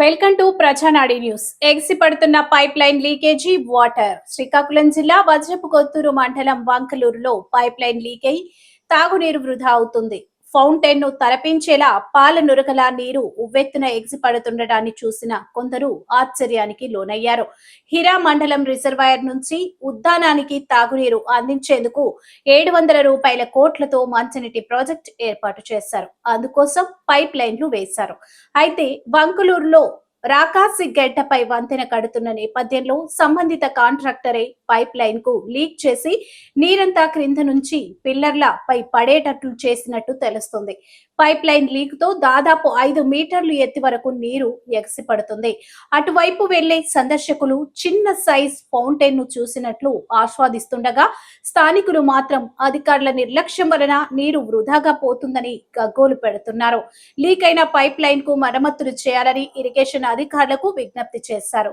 Welcome to Prajanadi news. ఎగిసి పడుతున్న pipe line leakage water. Srikakulam జిల్లా వజ్రపు కొత్తూరు మండలం వంకలూరులో పైప్ లైన్ లీక్ అయి తాగునీరు వృధా అవుతుంది. ఫౌంటైన్ను తలపించేలా పాల నురగల నీరు ఉవ్వెత్తున ఎగిసి పడుతుండటాన్ని చూసిన కొందరు ఆశ్చర్యానికి లోనయ్యారు. హిరా మండలం రిజర్వాయర్ నుంచి ఉద్దానానికి తాగునీరు అందించేందుకు ఏడు వందల రూపాయల కోట్లతో మంచినీటి ప్రాజెక్ట్ ఏర్పాటు చేశారు. అందుకోసం పైప్ లైన్లు వేశారు. అయితే బంకులూరులో రాకాసి గడ్డపై వంతెన కడుతున్న నేపథ్యంలో సంబంధిత కాంట్రాక్టరే పైప్ లైన్కు లీక్ చేసి నీరంతా క్రింద నుంచి పిల్లర్ల పై పడేటట్లు చేసినట్టు తెలుస్తుంది. పైప్ లైన్ లీక్తో దాదాపు ఐదు మీటర్లు ఎత్తి వరకు నీరు ఎగసిపడుతుంది. అటువైపు వెళ్ళే సందర్శకులు చిన్న సైజ్ ఫౌంటైన్ను చూసినట్లు ఆస్వాదిస్తుండగా స్థానికులు మాత్రం అధికారుల నిర్లక్ష్యం వలన నీరు వృధాగా పోతుందని గగ్గోలు పెడుతున్నారు. లీక్ అయిన పైప్ లైన్కు మరమ్మతులు చేయాలని ఇరిగేషన్ అధికారులకు విజ్ఞప్తి చేశారు.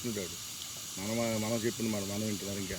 కృష్ణుడాడు మనం మనం చెప్పింది మనం మనం వింటున్నారు ఇంకా.